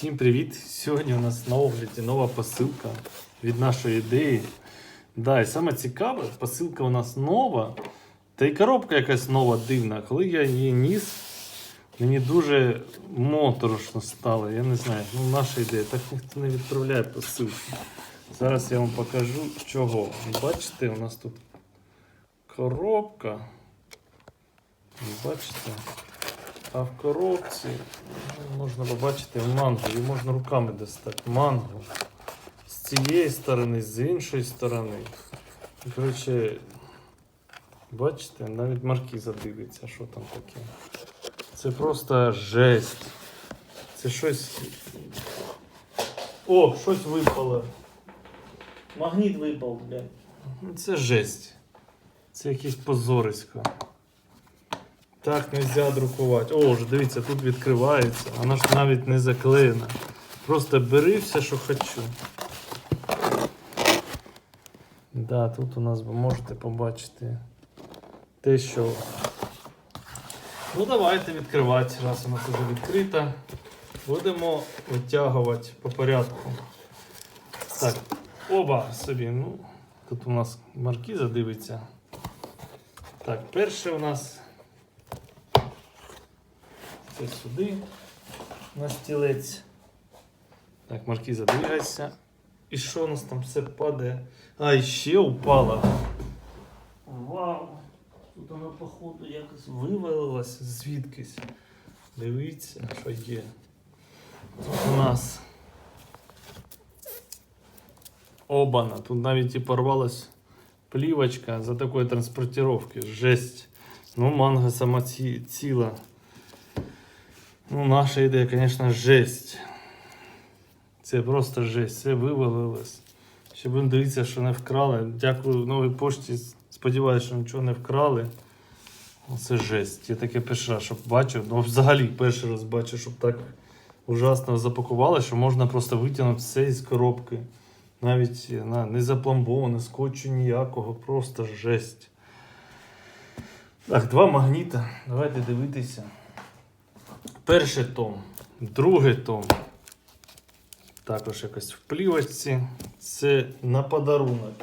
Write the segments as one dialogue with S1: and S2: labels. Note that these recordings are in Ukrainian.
S1: Всім привіт! Сьогодні у нас на огляді нова посилка від нашої ідеї. Да, і саме цікаве, посилка у нас нова, та й коробка якась нова дивна. Коли я її ніс, мені дуже моторошно стало. Я не знаю, ну наша ідея. Так ніхто не відправляє посилки. Зараз я вам покажу чого. Бачите, у нас тут коробка. Бачите? А в коробці ну, можна побачити манго, її можна руками достати. Манго. З цієї сторони, з іншої сторони. Коротше, бачите, навіть маркіза дивиться, що там таке. Це просто жесть. Це щось. О, щось випало.
S2: Магніт випав, блядь.
S1: Це жесть. Це якесь позорисько. Так не можна друкувати. О, ж дивіться, тут відкривається. Вона ж навіть не заклеєна. Просто бери все, що хочу. Да, тут у нас ви можете побачити те, що. Ну, давайте відкривати, раз вона вже відкрита. Будемо витягувати по порядку. Так, оба собі. Ну, тут у нас маркіза дивиться. Так, перше у нас це сюди на стілець. Так, маркіза двигається. І що у нас там все падає? А, і ще упала.
S2: Вау. Тут воно, походу, якось
S1: Вивалилася звідкись. Дивіться, що є. Тут у нас. Обана. Тут навіть і порвалась плівочка за такої транспортировки. Жесть. Ну, манга сама ці, ціла. Ну, наша ідея, звісно, жесть. Це просто жесть. Це вивалилось. Ще будемо дивитися, що не вкрали. Дякую новій пошті. Сподіваюся, що нічого не вкрали. Це жесть. Я таке перший раз, щоб бачив. Ну, взагалі перший раз бачу, щоб так ужасно запакували, що можна просто витягнути все із коробки. Навіть на, не запломбоване, скотчу ніякого, просто жесть. Так, два магніта. Давайте дивитися. Перший том, другий том. Також якось в плівочці. Це на подарунок.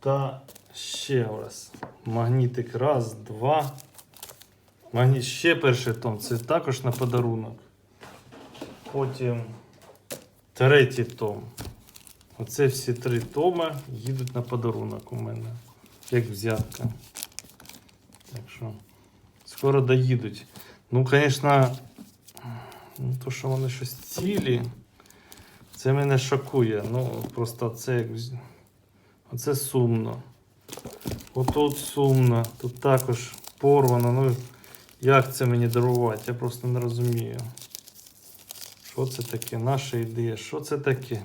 S1: Та ще раз. Магнітик раз, два. Магніт ще перший том. Це також на подарунок. Потім третій том. Оце всі три томи їдуть на подарунок у мене. Як взятка. Так що скоро доїдуть. Ну, звісно, ну, то, що вони щось цілі, це мене шокує. Ну, просто це як. Оце сумно. Отут сумно, тут також порвано. Ну, як це мені дарувати? Я просто не розумію. Що це таке? Наша ідея. Що це таке?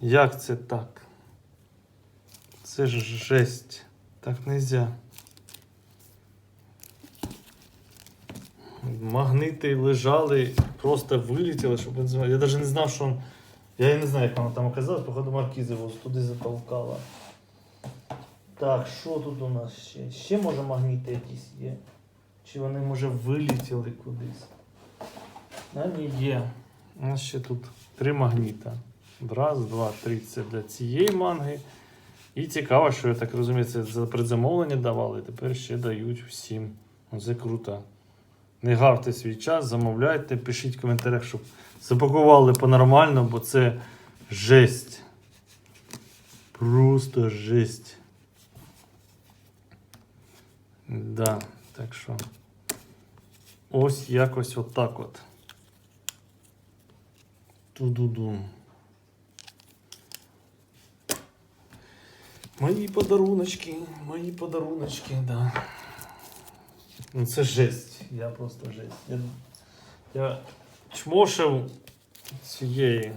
S1: Як це так? Це ж жесть. Так нельзя. Магнити лежали, просто вилетіли, щоб знали. Я навіть не знав, що. он- Я і не знаю, як воно там оказалось, походу маркізи ось туди затолкала.
S2: Так, що тут у нас ще? Ще може магніти якісь є.
S1: Чи вони, може, вилетіли кудись?
S2: А, ні,
S1: Є. У нас ще тут три магніта. Раз, два, три. Це для цієї манги. І цікаво, що я так розумію, це за предзамовлення давали, тепер ще дають всім. Це круто. Не гавте свій час, замовляйте, пишіть в коментарях, щоб запакували по-нормально, бо це жесть. Просто жесть. Да, так що. Ось якось отак от. Ту-ду-ду. Мої подаруночки, мої подаруночки, да. Ну це жесть. Я просто жесть. Я, я чмошив цієї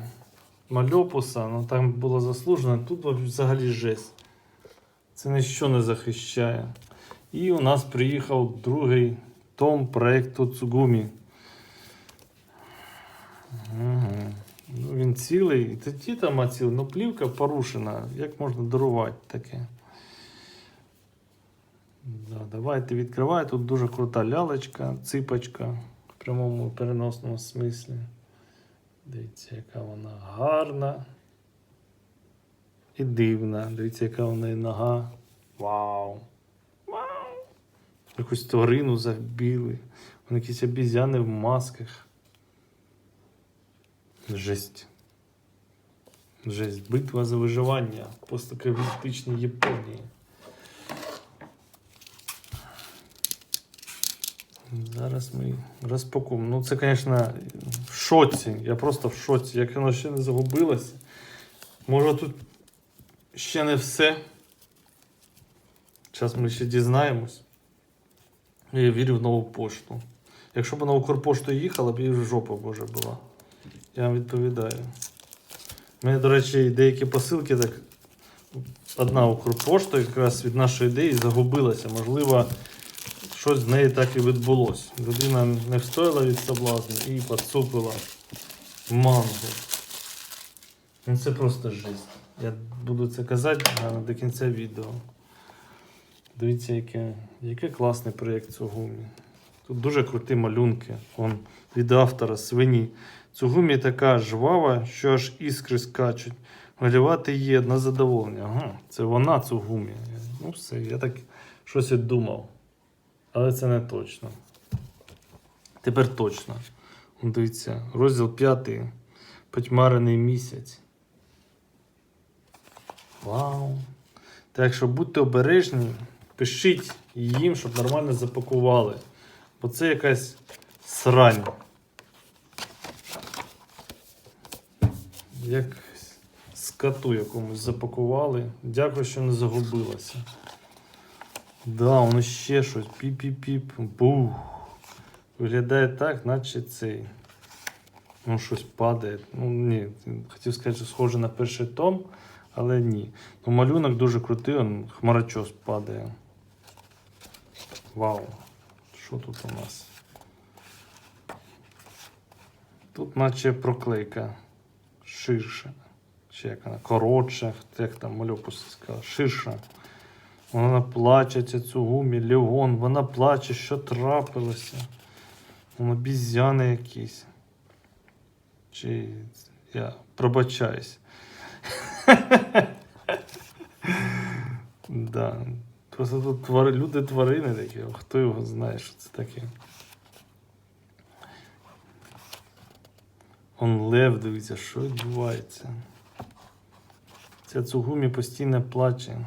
S1: мальопуса, ну там було заслужено, тут взагалі жесть. Це ніщо не захищає. І у нас приїхав другий том проєкту Цугумі. Угу. Ну, він цілий. Це ті там ну плівка порушена. Як можна дарувати таке? Да, давайте відкривай. Тут дуже крута лялечка, ципочка в прямому переносному смислі. Дивіться, яка вона гарна і дивна. Дивіться, яка в неї нога. Вау! Вау! Якусь тварину забіли. Вони якісь обізяни в масках. Жесть. Жесть. Битва за виживання в посткапіталістичній Японії. Зараз ми розпакуємо. Ну, це, звісно, в шоці. Я просто в шоці. Як воно ще не загубилося. Може тут ще не все. Зараз ми ще дізнаємось. Я вірю в нову пошту. Якщо б на Укрпошту їхала, б їй вже жопа Божа була. Я вам відповідаю. У мене, до речі, деякі посилки так. Одна Укрпошта якраз від нашої ідеї загубилася. Можливо, щось з неї так і відбулося. Людина не встояла від соблазну і поцупила мангу. Ну це просто жесть. Я буду це казати до кінця відео. Дивіться, яке, який класний проєкт Цугумі. Тут дуже круті малюнки. Он від автора свині. Цугумі така жвава, що аж іскри скачуть. Малювати її одне задоволення. Ага, це вона Цугумі. Ну все, я так щось і думав. Але це не точно. Тепер точно. Дивіться, розділ 5. Потьмарений місяць. Вау. Так що будьте обережні, пишіть їм, щоб нормально запакували. Бо це якась срань. Як скоту якомусь запакували. Дякую, що не загубилося. Да, воно ще щось. Піп-піп-піп. Бух. Виглядає так, наче цей. Ну, щось падає. Ну, ні, хотів сказати, що схоже на перший том, але ні. Ну, малюнок дуже крутий, он хмарочос падає. Вау. Що тут у нас? Тут наче проклейка ширша. Чи як вона? Коротша, як там мальопус сказав, ширша. Вона плаче, Цугумі, Леон, вона плаче, що трапилося. Вона обізяни якісь. Чи я пробачаюсь. да. Просто тут твари, люди тварини такі, хто його знає, що це таке. Он лев, дивіться, що відбувається. Ця Цугумі постійно плаче.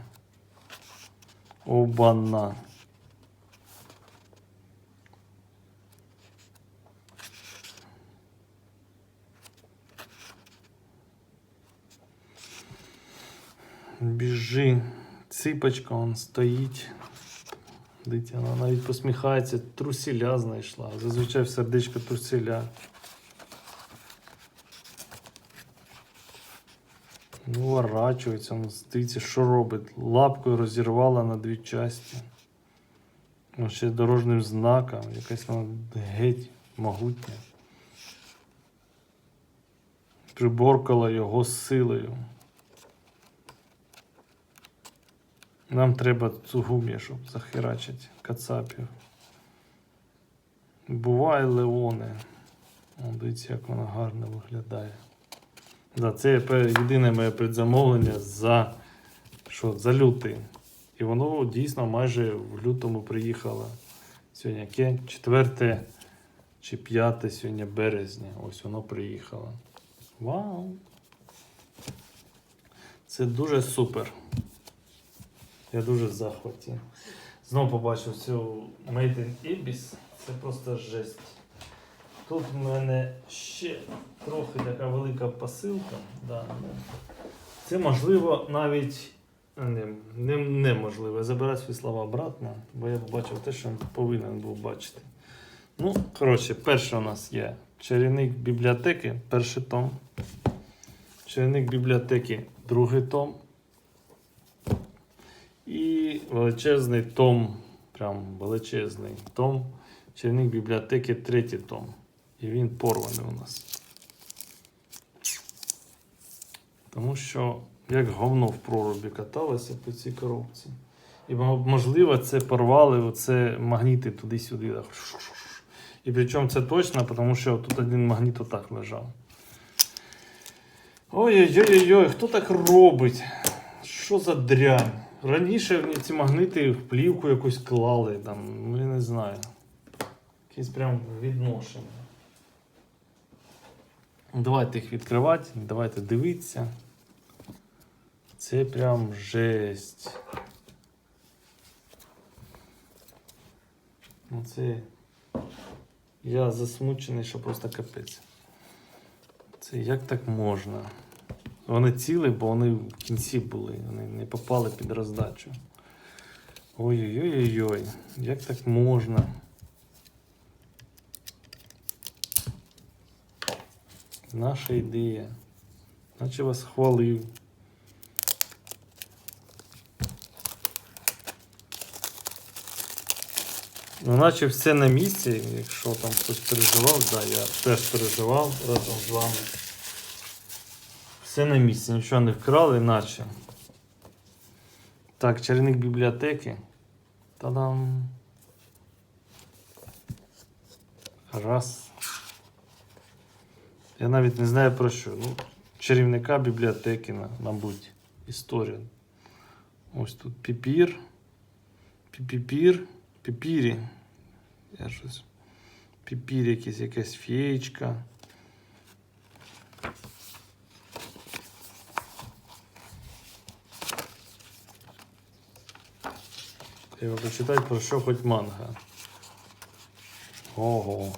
S1: Обана. Біжи. Ципочка он стоїть. Дитя, вона навіть посміхається, трусіля знайшла. Зазвичай в сердечко трусіля. Ну, ворачується, ну, дивіться, що робить. Лапкою розірвала на дві часті. Ну, ще дорожним знаком. Якась вона геть могутня. Приборкала його силою. Нам треба цугумі, щоб захерачити кацапів. Буває Леоне. Дивіться, як вона гарно виглядає. Да, це єдине моє предзамовлення за, що, за лютий. І воно дійсно майже в лютому приїхало. Сьогодні яке? 4 чи 5 сьогодні березня. Ось воно приїхало. Вау! Це дуже супер. Я дуже в захваті. Знову побачив цю Made in Ibis. Це просто жесть. Тут в мене ще трохи така велика посилка. Да. Це можливо навіть не, не, неможливо. Я забираю свої слова обратно, бо я побачив те, що повинен був бачити. Ну, коротше, перше у нас є чарівник бібліотеки, перший том. Чарівник бібліотеки, другий том. І величезний том, прям величезний том. Чарівник бібліотеки, третій том. І він порваний у нас. Тому що як говно в прорубі каталося по цій коробці. І можливо, це порвали оце магніти туди-сюди. І причому це точно, тому що тут один магніт отак лежав. Ой-ой-ой, хто так робить? Що за дрянь? Раніше ці магнити в плівку якусь клали, там, ну я не знаю. Якісь прям відношення. Давайте їх відкривати, давайте дивитися. Це прям жесть. Ну це. Я засмучений, що просто капець. Це як так можна? Вони ціли, бо вони в кінці були, вони не попали під роздачу. Ой-ой-ой-ой, як так можна? Наша ідея. Наче вас хвалив. Ну, наче все на місці, якщо там хтось переживав, да, я теж переживав разом з вами. Все на місці, нічого не вкрали, наче. Так, чарівник бібліотеки. Та-дам. Раз. Я навіть не знаю про що. Ну, чарівника бібліотеки, мабуть, історія. Ось тут піпір. Піпіпір. Піпірі. Я щось. Піпір якийсь, якась феєчка. Треба почитати про що хоч манга. Ого.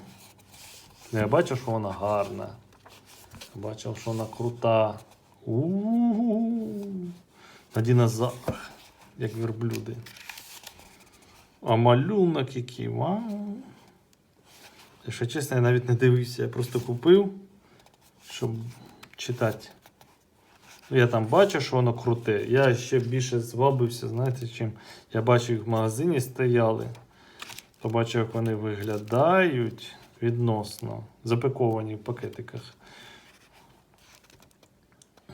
S1: Ну, я бачив, що вона гарна. Бачив, що вона крута. У-у-у. На динозаврах, як верблюди. А малюнок який. Вау. Якщо чесно, я навіть не дивився, я просто купив, щоб читати. Ну, Я там бачу, що воно круте. Я ще більше звабився, знаєте, чим я бачив їх в магазині стояли. Побачив, як вони виглядають відносно. Запаковані в пакетиках.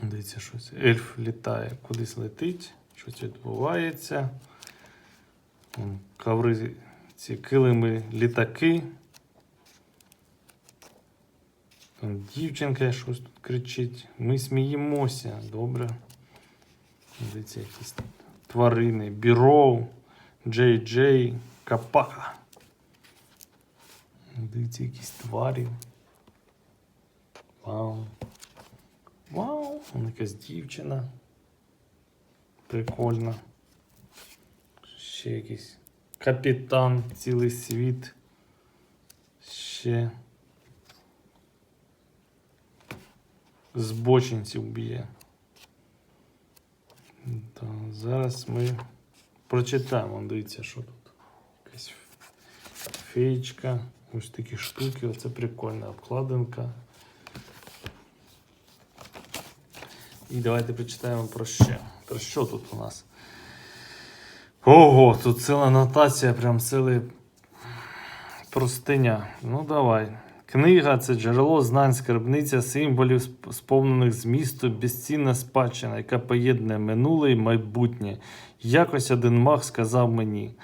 S1: Дивіться, щось. Ельф літає, кудись летить, щось відбувається. Вон Коври, ці килими літаки. Дівчинка щось тут кричить. Ми сміємося. Добре. Дивіться, якісь тварини. Біроу, Джей Джей, Капаха. Дивіться, якісь тварі. Вау. Вау, якась дівчина. Прикольно. Ще якийсь капітан, цілий світ. Ще. Збочинців б'є. Зараз ми прочитаємо. Дивіться, що тут. Якась феєчка. Ось такі штуки. Оце прикольна обкладинка. І давайте почитаємо про ще. Про що тут у нас? Ого, тут ціла нотація, прям цілий простиня. Ну давай. Книга це джерело знань, скарбниця символів, сп- сповнених змісту, безцінна спадщина, яка поєднує минуле і майбутнє. Якось один маг сказав мені: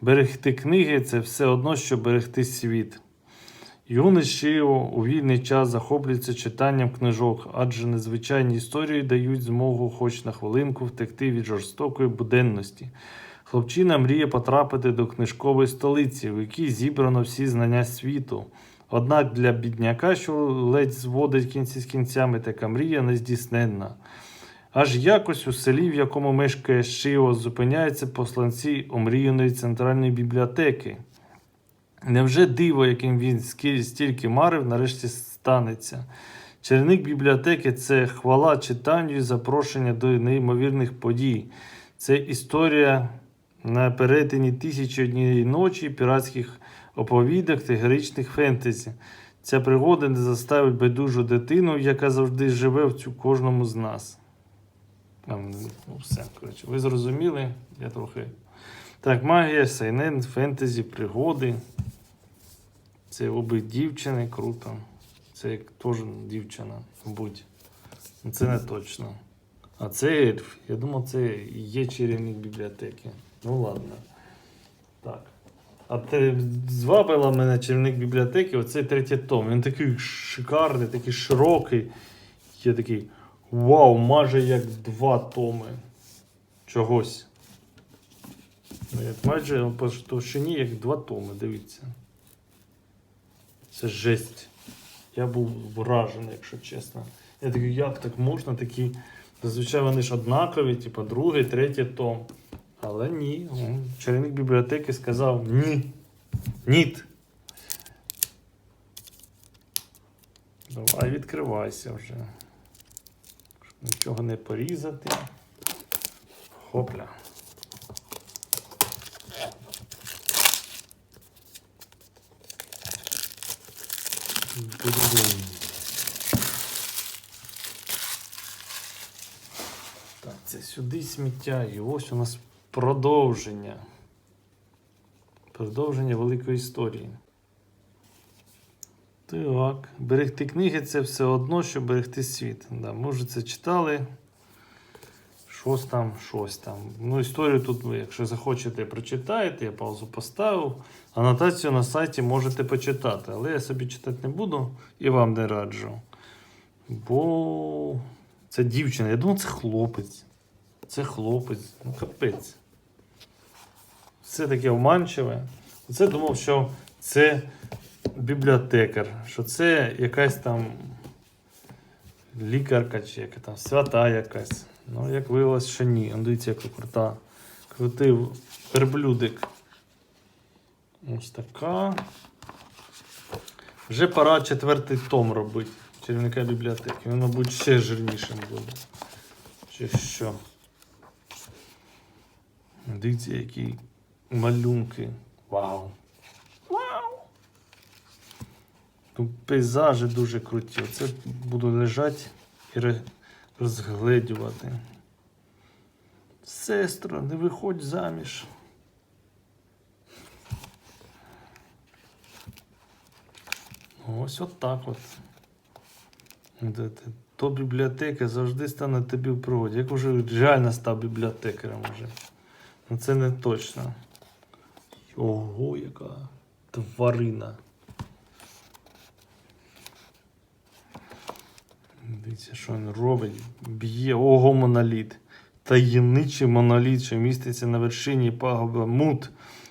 S1: берегти книги це все одно, що берегти світ. Юний Шио у вільний час захоплюється читанням книжок, адже незвичайні історії дають змогу хоч на хвилинку втекти від жорстокої буденності. Хлопчина мріє потрапити до книжкової столиці, в якій зібрано всі знання світу. Однак для бідняка, що ледь зводить кінці з кінцями, така мрія нездійсненна. Аж якось у селі, в якому мешкає Шио, зупиняються посланці омріяної центральної бібліотеки. Невже диво, яким він стільки марив, нарешті станеться? Черник бібліотеки це хвала читанню і запрошення до неймовірних подій. Це історія на перетині тисячі однієї ночі, піратських оповідок та героїчних фентезі. Ця пригода не заставить байдужу дитину, яка завжди живе в цю кожному з нас. Ну, все, коротше, ви зрозуміли, я трохи. Так, магія, сайнен, фентезі, пригоди. Це оби дівчини, круто. Це як теж дівчина, будь. Ну, Це не точно. А це ельф. Я думав, це є чарівник бібліотеки. Ну ладно. Так. А ти звабила мене чарівник бібліотеки, оцей третій том. Він такий шикарний, такий широкий. Я такий. Вау, майже як два томи. Чогось. Ну, Майже по товщині як два томи, дивіться. Це жесть. Я був вражений, якщо чесно. Я такий, як так можна? Такі. Зазвичай вони ж однакові, типу другий, третій том. Але ні. Чарівник бібліотеки сказав ні. Ніт. Давай відкривайся вже. Щоб нічого не порізати. Хопля. Так, це сюди сміття. І ось у нас продовження. Продовження великої історії. Так, берегти книги це все одно, що берегти світ. Да, ми вже це читали. Щось там, щось там. Ну, історію тут якщо захочете, прочитаєте, я паузу поставив. Анотацію на сайті можете почитати, але я собі читати не буду і вам не раджу. Бо це дівчина. Я думав, це хлопець. Це хлопець. Ну, капець. Все таке обманчиве. Оце думав, що це бібліотекар, що це якась там лікарка чи яка там свята якась. Ну, як виявилось, що ні. Дивіться, яка крута. Крутий верблюдик. Ось така. Вже пора четвертий том робити. Чарівника бібліотеки. Він, мабуть, ще жирнішим буде. Чи що? Дивіться, які малюнки. Вау. Вау! Тут пейзажі дуже круті. Оце буду лежати і розгледювати. Сестро, не виходь заміж. Ось отак от. Де ти? То бібліотека завжди стане тобі в пригоді. Як уже реально став бібліотекарем уже. Ну це не точно. Ого, яка тварина. Дивіться, що він робить. Б'є. Ого, моноліт. Таємничий моноліт, що міститься на вершині пагоба Мут.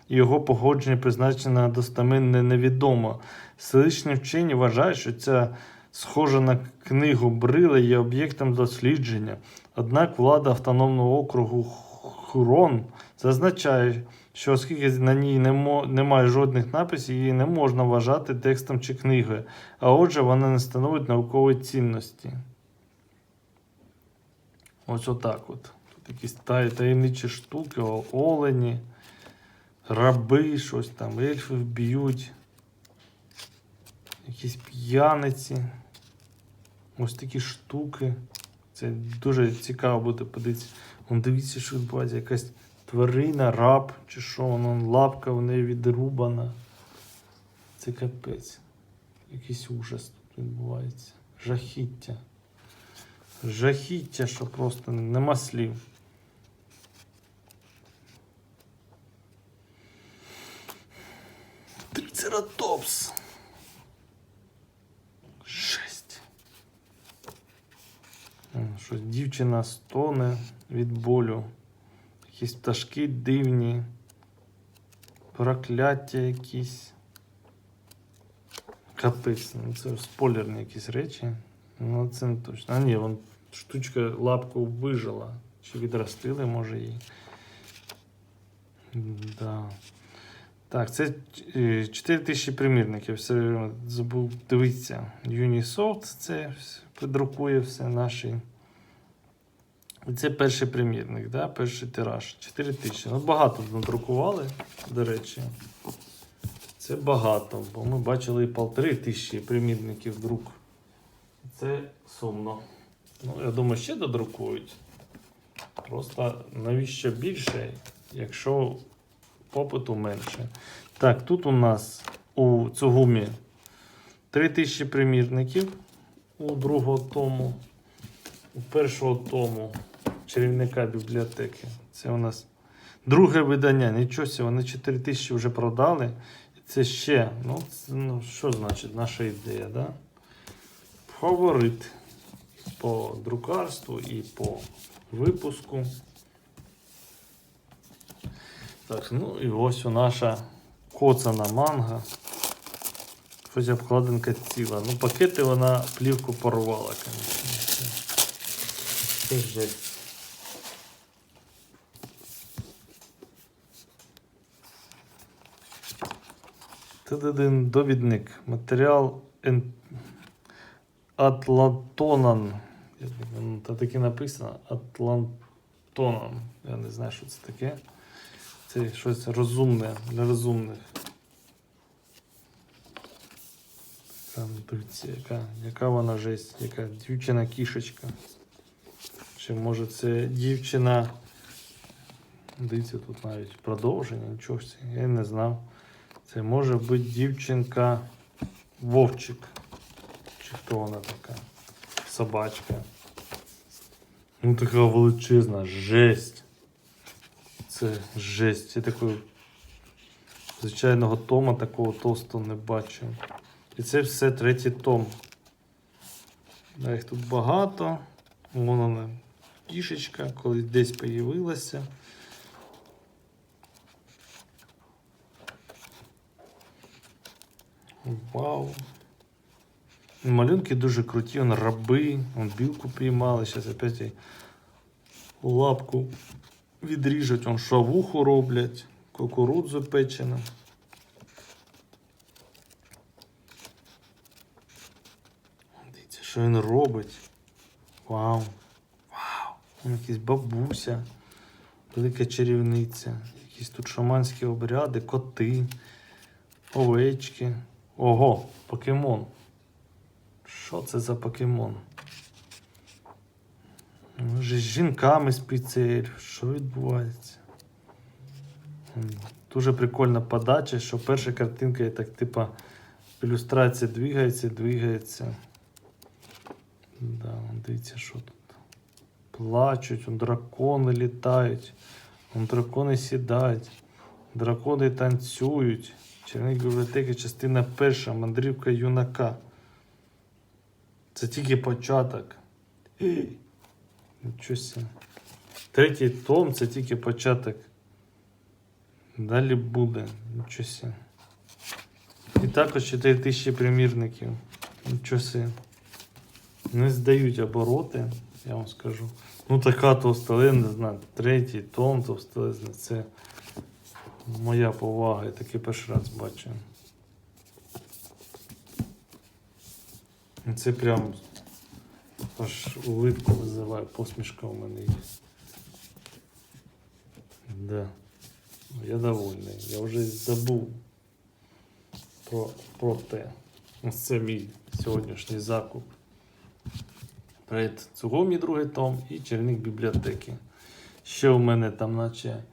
S1: Його походження призначено достеменно невідомо. Селищні вчені вважають, що ця схожа на книгу Брила є об'єктом дослідження. Однак влада автономного округу Хурон зазначає, що оскільки на ній немає жодних написів, її не можна вважати текстом чи книгою, а отже, вона не становить наукової цінності. Ось отак от. Тут якісь та- таємничі штуки, олені, раби, щось там, ельфи б'ють, якісь п'яниці. Ось такі штуки. Це дуже цікаво буде подивитися. Вон дивіться, що відбувається. Якась тварина, раб, чи що, воно лапка в неї відрубана. Це капець. Якийсь ужас тут відбувається. Жахіття. Жахіття, що просто нема слів. Трицератопс. Жесть. Щось дівчина стоне від болю. Якісь пташки дивні. Прокляття якісь. Капець, ну це спойлерні якісь речі. Ну це не точно. А ні, вон штучка лапку вижила. Чи відростили, може її. Да. Так, це е, 4 тисячі примірників. Все забув дивитися. Unisoft це друкує все наші. Це перший примірник, да? перший тираж. 4 тисячі. Ну, багато надрукували, до речі. Це багато, бо ми бачили і полтори тисячі примірників друк. Це сумно. Ну, я думаю, ще додрукують. Просто навіщо більше, якщо попиту менше. Так, тут у нас у Цугумі 3000 примірників у другого тому, у першого тому чарівника бібліотеки. Це у нас друге видання. Нічого вони 4000 вже продали. Це ще, ну, це, ну що значить наша ідея, да? Фаворит. По друкарству і по випуску. Так, ну і ось наша коцана манга. Хоч обкладинка ціла. Ну, пакети вона плівку порвала, звісно. Це, жесть. Довідник. Матеріал ен... Та таки написано Атлантонан. Я не знаю, що це таке. Це щось розумне для розумних. Яка, яка вона жесть, яка дівчина кішечка. Чи може це дівчина. Дивіться, тут навіть продовження, нічого я не знав. Це може бути дівчинка Вовчик. Чи хто вона така? Собачка. Ну така величезна, жесть. Це жесть. Я такої звичайного тома такого товстого не бачив. І це все третій том. Да, їх тут багато. Вон вона кішечка, коли десь появилася. Вау. Малюнки дуже круті, он раби, он білку піймали, зараз опять лапку відріжуть, он шавуху роблять, кукурудзу печену. Дивіться, що він робить. Вау. Вау. Якийсь бабуся, велика чарівниця, якісь тут шаманські обряди, коти, овечки. Ого, покемон. Що це за покемон? Вже з жінками спіцель. Що відбувається? Дуже прикольна подача, що перша картинка і так, типа, ілюстрація двигається, двигається. Да, дивіться, що тут. Плачуть, дракони літають, дракони сідають, дракони танцюють. Черник бібліотеки, частина перша, мандрівка юнака. Це тільки початок. Нічого. Третій том це тільки початок. Далі буде. Нічого. І також 4 тисячі примірників. Нічого. Не здають обороти, я вам скажу. Ну така товстелезна, не знаю, третій том товстелезний. Це моя повага, я таки перший раз бачу. Це прям аж улыбку визиває, посмішка у мене є. Да. Я довольний. Я вже забув про, про те. Ось Це мій сьогоднішній закуп. Перед цього мій другий том і черник бібліотеки. Ще у мене там, наче.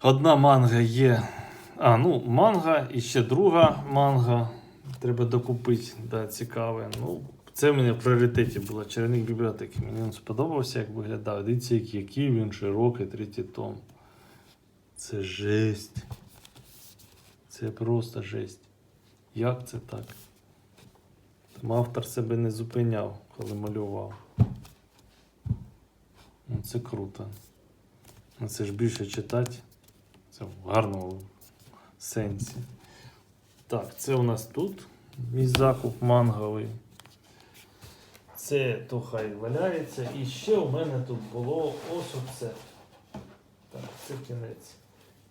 S1: Одна манга є. А, ну, манга і ще друга манга. Треба докупити, да, цікаве. Ну, це в мене в пріоритеті було черник бібліотеки. Мені він сподобався, як виглядав. Дивіться, який, він широкий, третій том. Це жесть. Це просто жесть. Як це так? Там автор себе не зупиняв, коли малював. Ну, це круто. Ну, Це ж більше читати. Це в гарному сенсі. Так, це у нас тут мій закуп манговий. Це то хай валяється. І ще у мене тут було ось оце. Так, це кінець.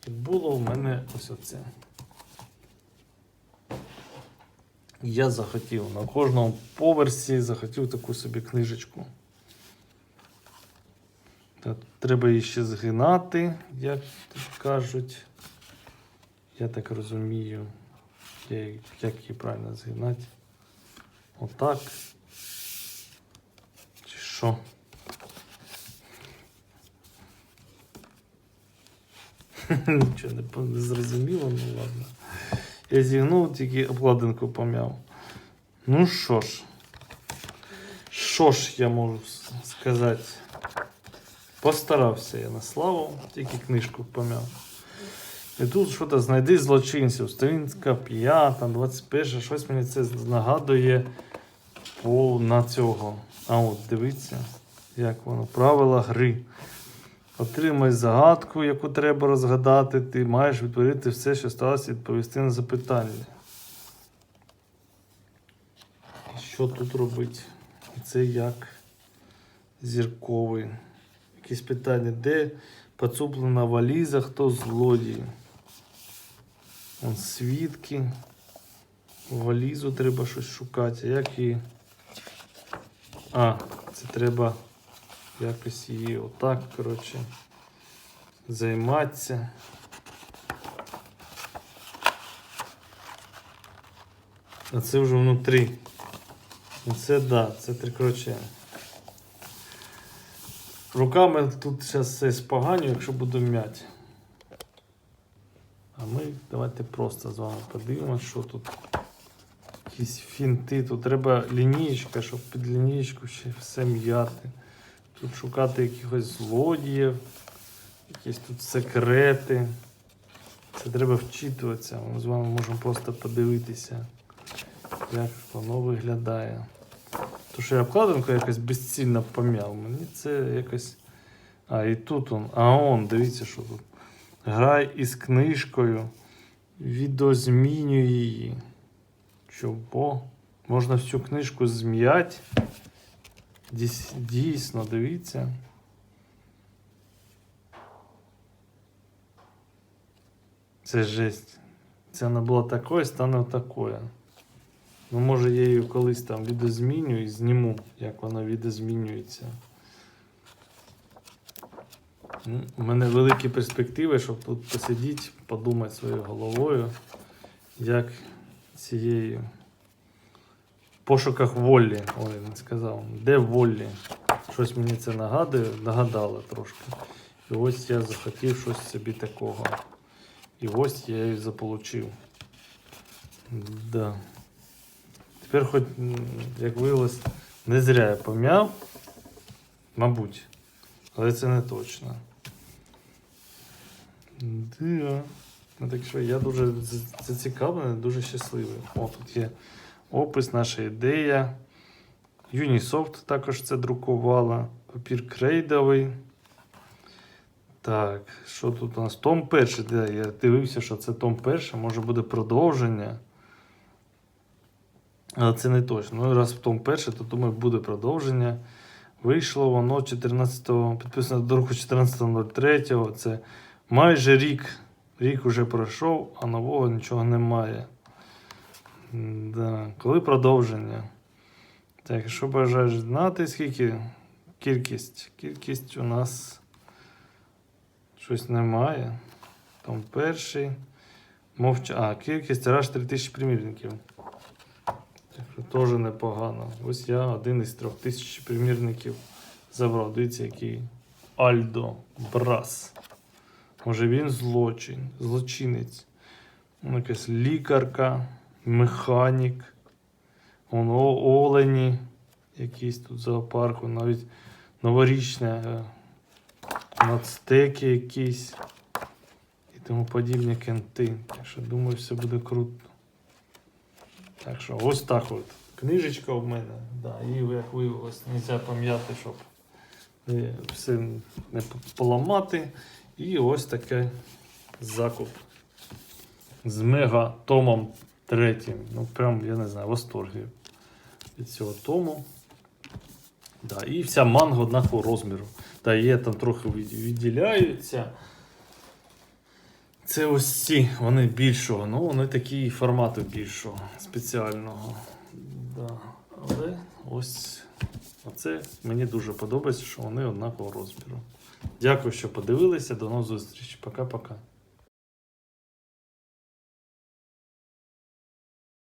S1: І було у мене ось оце. Я захотів на кожному поверсі захотів таку собі книжечку. Та треба її ще згинати, як тут кажуть. Я так розумію, як її правильно згинати. Отак. Чи що? Нічого не, зрозуміло, ну ладно. Я зігнув, тільки обкладинку пом'яв. Ну що ж, що ж я можу сказати? Постарався я на славу, тільки книжку пом'яв. І тут щось знайди злочинців. Сторінка 5, 21, щось мені це нагадує по на цього. А от дивіться, як воно. Правила гри. Отримай загадку, яку треба розгадати. Ти маєш відповідати все, що сталося, відповісти на запитання. Що тут робити? Це як зірковий. Якісь питання, де поцуплена валіза, хто злодій? Вон свідки. Валізу треба щось шукати. Як її. А, це треба якось її отак, коротше, займатися. А це вже внутрі. Ну, Це да, це три коротше. Руками тут зараз все споганю, якщо буду м'яти. А ми давайте просто з вами подивимося, що тут. Якісь фінти. Тут треба лінієчка, щоб під лінієчку ще все м'яти. Тут шукати якихось злодіїв, якісь тут секрети. Це треба вчитуватися. Ми з вами можемо просто подивитися, як воно виглядає. То, що я обкладинку якось безцільно пом'яв, мені це якось. А, і тут он. А он, дивіться, що тут. Грай із книжкою, відозмінюй її. Чого? Можна всю книжку зм'ять. Дійсно, дивіться. Це жесть. Це вона була такою, стане такою. Ну, може, я її колись там відозміню і зніму, як вона відозмінюється. У мене великі перспективи, щоб тут посидіти, подумати своєю головою, як цією пошуках волі. Ой, не сказав. Де волі? Щось мені це нагадує, нагадало трошки. І ось я захотів щось собі такого. І ось я її заполучив. Да. Тепер хоч, як виявилось, не зря я пом'яв. Мабуть. Але це не точно. Да. Ну, так що я дуже зацікавлений, дуже щасливий. О, тут є опис, наша ідея. Unisoft також це друкувала. Папір крейдовий. Так, що тут у нас? Том перший. Де? Я дивився, що це Том перший, може буде продовження. Але це не точно. Ну, раз в Том перший, то думаю, буде продовження. Вийшло воно 14, підписано до року 14.03. Це майже рік. Рік уже пройшов, а нового нічого немає. Да. Коли продовження? Так, якщо бажаєш знати, скільки кількість? Кількість у нас щось немає. Там перший. Мовча. А, кількість тираж 3000 примірників. Так теж непогано. Ось я один із трьох тисяч примірників забрав. Дивіться, який Альдо Брас. Може він злочин, злочинець. Ну, якась лікарка, механік. Вон олені, якісь тут зоопарку, навіть новорічне е, нацтеки якісь і тому подібні кенти. Так що думаю, все буде круто. Так що ось так от. Книжечка в мене. Да, і як виявилось, не можна пам'ятати, щоб е, все не поламати. І ось такий закуп з мега томом третім. Ну, прям, я не знаю, в восторгі від цього тому. Да, і вся манга однакового розміру. Та є там трохи відділяються. Це ось ці, вони більшого, ну вони такі формату більшого, спеціального. Да. Але ось оце мені дуже подобається, що вони однакового розміру. Дякую, що подивилися. До нових зустрічей. Пока-пока.